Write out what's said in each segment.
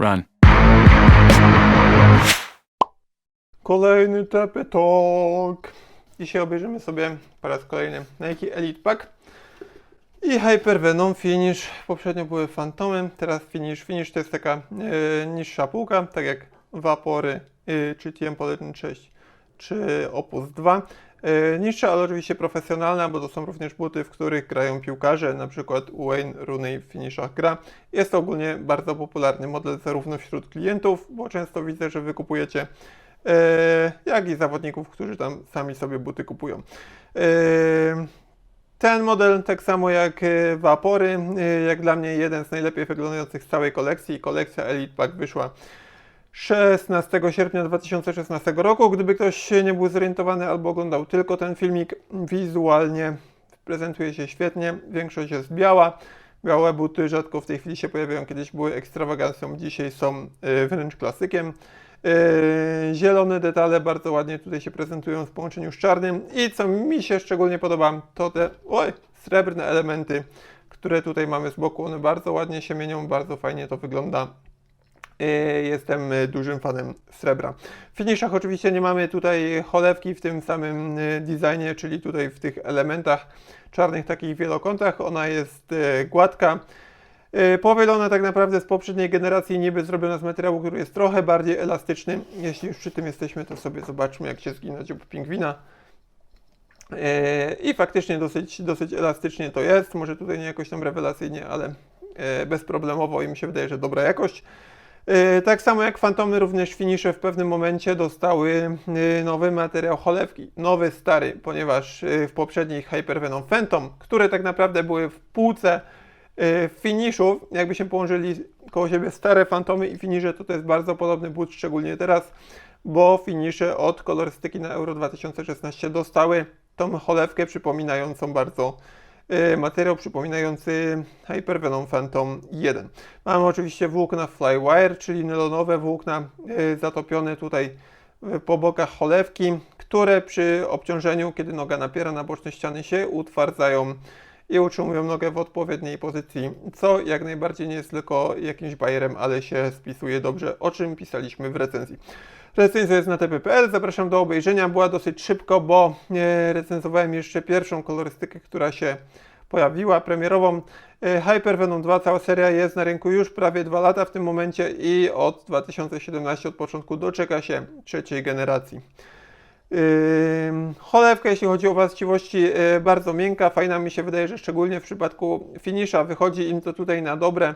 Run. Kolejny Talk. Dzisiaj obejrzymy sobie po raz kolejny Nike Elite Pack i Hyper Venom Finish. Poprzednio były Fantomy, teraz Finish. Finish to jest taka e, niższa półka, tak jak Vapory e, czy TM Polyton 6 czy Opus 2. E, niższa, ale oczywiście profesjonalna, bo to są również buty, w których grają piłkarze, na przykład Wayne Rooney w finiszach gra. Jest to ogólnie bardzo popularny model zarówno wśród klientów, bo często widzę, że wy kupujecie e, jak i zawodników, którzy tam sami sobie buty kupują. E, ten model, tak samo jak Vapory, jak dla mnie jeden z najlepiej wyglądających z całej kolekcji. Kolekcja Elite Pack wyszła 16 sierpnia 2016 roku. Gdyby ktoś nie był zorientowany albo oglądał tylko ten filmik, wizualnie prezentuje się świetnie. Większość jest biała. Białe buty rzadko w tej chwili się pojawiają. Kiedyś były ekstrawagancją, dzisiaj są e, wręcz klasykiem. E, Zielone detale bardzo ładnie tutaj się prezentują w połączeniu z czarnym i co mi się szczególnie podoba, to te oj, srebrne elementy, które tutaj mamy z boku. One bardzo ładnie się mienią, bardzo fajnie to wygląda. E, Jestem e, dużym fanem srebra. W finiszach oczywiście nie mamy tutaj cholewki w tym samym e, designie, czyli tutaj w tych elementach czarnych takich wielokątach. Ona jest gładka. Powielona tak naprawdę z poprzedniej generacji, niby zrobiona z materiału, który jest trochę bardziej elastyczny. Jeśli już przy tym jesteśmy, to sobie zobaczmy, jak się zgina dziób pingwina. I faktycznie dosyć, dosyć elastycznie to jest. Może tutaj nie jakoś tam rewelacyjnie, ale bezproblemowo i mi się wydaje, że dobra jakość. E, Tak samo jak Fantomy, również finisze w pewnym momencie dostały e, nowy materiał cholewki. Nowy, stary, ponieważ e, w poprzednich Hyper Venom Phantom, które tak naprawdę były w półce finiszów, jakby się położyli koło siebie stare Fantomy i finisze, to to jest bardzo podobny but, szczególnie teraz, bo finisze od kolorystyki na Euro 2016 dostały tą cholewkę przypominającą bardzo materiał przypominający Hyper Venom Phantom 1. Mamy oczywiście włókna Flywire, czyli nylonowe włókna e, zatopione tutaj e, po bokach cholewki, które przy obciążeniu, kiedy noga napiera na boczne ściany się utwardzają i utrzymują nogę w odpowiedniej pozycji, co jak najbardziej nie jest tylko jakimś bajerem, ale się spisuje dobrze, o czym pisaliśmy w recenzji. Recenzja jest na tp.pl, zapraszam do obejrzenia. Była dosyć szybko, bo e, recenzowałem jeszcze pierwszą kolorystykę, która się pojawiła, premierową. E, Hyper Venom 2, cała seria jest na rynku już prawie 2 lata w tym momencie i od 2017, od początku doczeka się trzeciej generacji. Cholewka, jeśli chodzi o właściwości, yy, bardzo miękka, fajna mi się wydaje, że szczególnie w przypadku finisza wychodzi im to tutaj na dobre.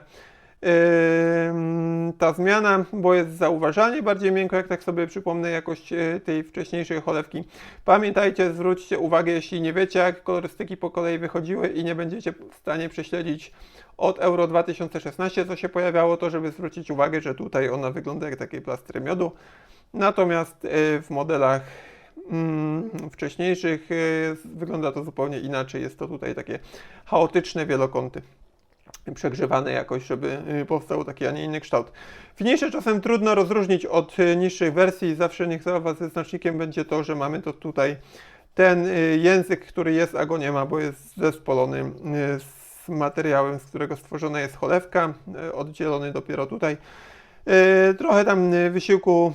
Ta zmiana, bo jest zauważalnie bardziej miękko, jak tak sobie przypomnę jakość yy, tej wcześniejszej cholewki. Pamiętajcie, zwróćcie uwagę, jeśli nie wiecie, jak kolorystyki po kolei wychodziły i nie będziecie w stanie prześledzić od Euro 2016, co się pojawiało, to żeby zwrócić uwagę, że tutaj ona wygląda jak takie plastry miodu. Natomiast yy, w modelach mm, wcześniejszych y, wygląda to zupełnie inaczej. Jest to tutaj takie chaotyczne wielokąty przegrzewane jakoś, żeby y, powstał taki, a nie inny kształt. Finisze czasem trudno rozróżnić od y, niższych wersji. Zawsze niech zabawa ze znacznikiem będzie to, że mamy to tutaj ten y, język, który jest, a go nie ma, bo jest zespolony z materiałem, z którego stworzona jest cholewka, oddzielony dopiero tutaj. Trochę tam wysiłku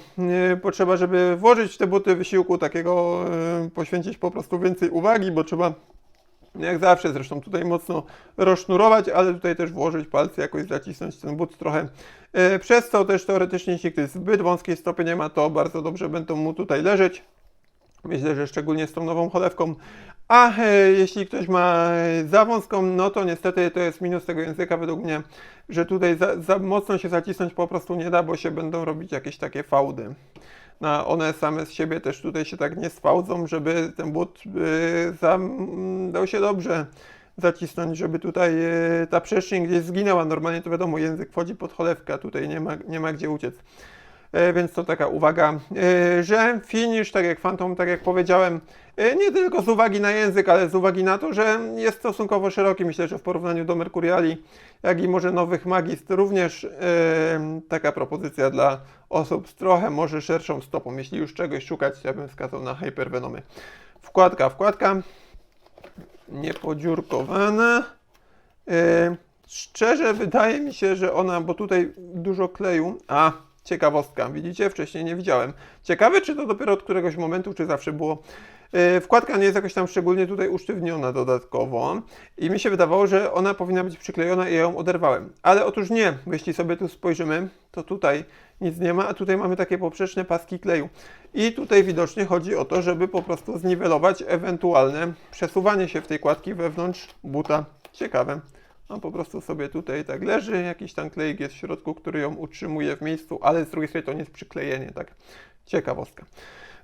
potrzeba, żeby włożyć te buty wysiłku takiego, poświęcić po prostu więcej uwagi, bo trzeba jak zawsze zresztą tutaj mocno rozsznurować, ale tutaj też włożyć palce, jakoś zacisnąć ten but trochę. Yy, Przez co też teoretycznie, jeśli ktoś zbyt wąskiej stopy nie ma, to bardzo dobrze będą mu tutaj leżeć. Myślę, że szczególnie z tą nową cholewką. A e, jeśli ktoś ma e, za wąską, no to niestety to jest minus tego języka według mnie, że tutaj za, za mocno się zacisnąć po prostu nie da, bo się będą robić jakieś takie fałdy. No, one same z siebie też tutaj się tak nie sfałdzą, żeby ten but e, zam, dał się dobrze zacisnąć, żeby tutaj e, ta przestrzeń gdzieś zginęła. Normalnie to wiadomo, język wchodzi pod cholewkę, tutaj nie ma, nie ma gdzie uciec. E, Więc to taka uwaga, e, że finish, tak jak Phantom, tak jak powiedziałem, e, nie tylko z uwagi na język, ale z uwagi na to, że jest stosunkowo szeroki. Myślę, że w porównaniu do Mercuriali, jak i może nowych Magist, również taka propozycja dla osób z trochę może szerszą stopą. Jeśli już czegoś szukać, ja bym wskazał na Hypervenomy. Wkładka, wkładka, niepodziurkowana. Szczerze wydaje mi się, że ona, bo tutaj dużo kleju. A, ciekawostka, widzicie? Wcześniej nie widziałem. Ciekawe, czy to dopiero od któregoś momentu, czy zawsze było. Yy, Wkładka nie jest jakoś tam szczególnie tutaj usztywniona dodatkowo i mi się wydawało, że ona powinna być przyklejona i ja ją oderwałem. Ale otóż nie, jeśli sobie tu spojrzymy, to tutaj nic nie ma, a tutaj mamy takie poprzeczne paski kleju. I tutaj widocznie chodzi o to, żeby po prostu zniwelować ewentualne przesuwanie się w tej kładki wewnątrz buta. Ciekawe. On po prostu sobie tutaj tak leży, jakiś tam klejek jest w środku, który ją utrzymuje w miejscu, ale z drugiej strony to nie jest przyklejenie, tak. Ciekawostka.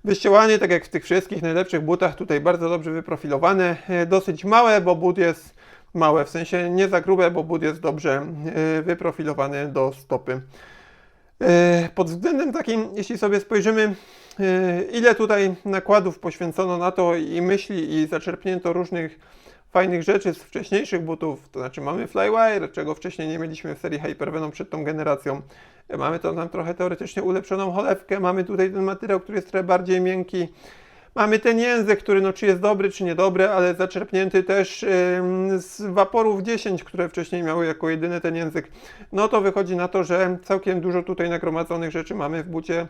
Wyściełanie, tak jak w tych wszystkich najlepszych butach, tutaj bardzo dobrze wyprofilowane, e, dosyć małe, bo but jest małe, w sensie nie za grube, bo but jest dobrze e, wyprofilowany do stopy. E, Pod względem takim, jeśli sobie spojrzymy, ile tutaj nakładów poświęcono na to i myśli i zaczerpnięto różnych fajnych rzeczy z wcześniejszych butów, to znaczy mamy Flywire, czego wcześniej nie mieliśmy w serii Hypervenom przed tą generacją. E, Mamy to tam trochę teoretycznie ulepszoną cholewkę, mamy tutaj ten materiał, który jest trochę bardziej miękki. Mamy ten język, który no czy jest dobry, czy niedobry, ale zaczerpnięty też ym, z waporów 10, które wcześniej miały jako jedyny ten język. No to wychodzi na to, że całkiem dużo tutaj nagromadzonych rzeczy mamy w bucie, yy,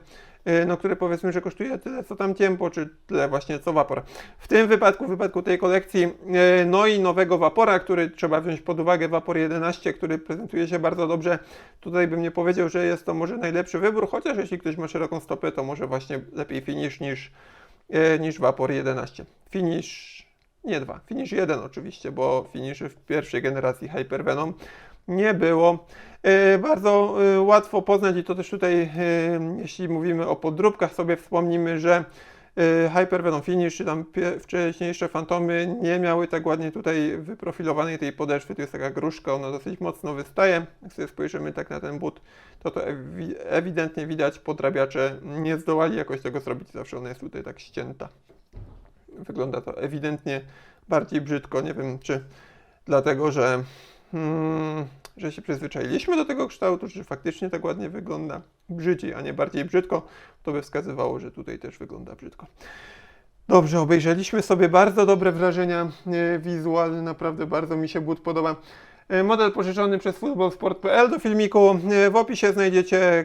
no które powiedzmy, że kosztuje tyle co tam tempo, czy tyle właśnie co wapor. W tym wypadku, w wypadku tej kolekcji, yy, no i nowego wapora, który trzeba wziąć pod uwagę, wapor 11, który prezentuje się bardzo dobrze. Tutaj bym nie powiedział, że jest to może najlepszy wybór, chociaż jeśli ktoś ma szeroką stopę, to może właśnie lepiej finish niż e, niż Vapor 11. Finish nie 2, Finish 1 oczywiście, bo finiszy w pierwszej generacji Hypervenom nie było. E, Bardzo e, łatwo poznać i to też tutaj, e, jeśli mówimy o podróbkach, sobie wspomnimy, że e, Hypervenom Finish, czy tam wcześniejsze fantomy nie miały tak ładnie tutaj wyprofilowanej tej podeszwy. Tu jest taka gruszka, ona dosyć mocno wystaje. Jak sobie spojrzymy tak na ten but, to to ewi- ewidentnie widać, podrabiacze nie zdołali jakoś tego zrobić, zawsze ona jest tutaj tak ścięta. Wygląda to ewidentnie bardziej brzydko, nie wiem czy dlatego, że, hmm, że się przyzwyczailiśmy do tego kształtu, czy faktycznie tak ładnie wygląda brzydziej, a nie bardziej brzydko, to by wskazywało, że tutaj też wygląda brzydko. Dobrze, obejrzeliśmy sobie bardzo dobre wrażenia e, wizualne, naprawdę bardzo mi się but podoba. E, Model pożyczony przez footballsport.pl do filmiku. E, W opisie znajdziecie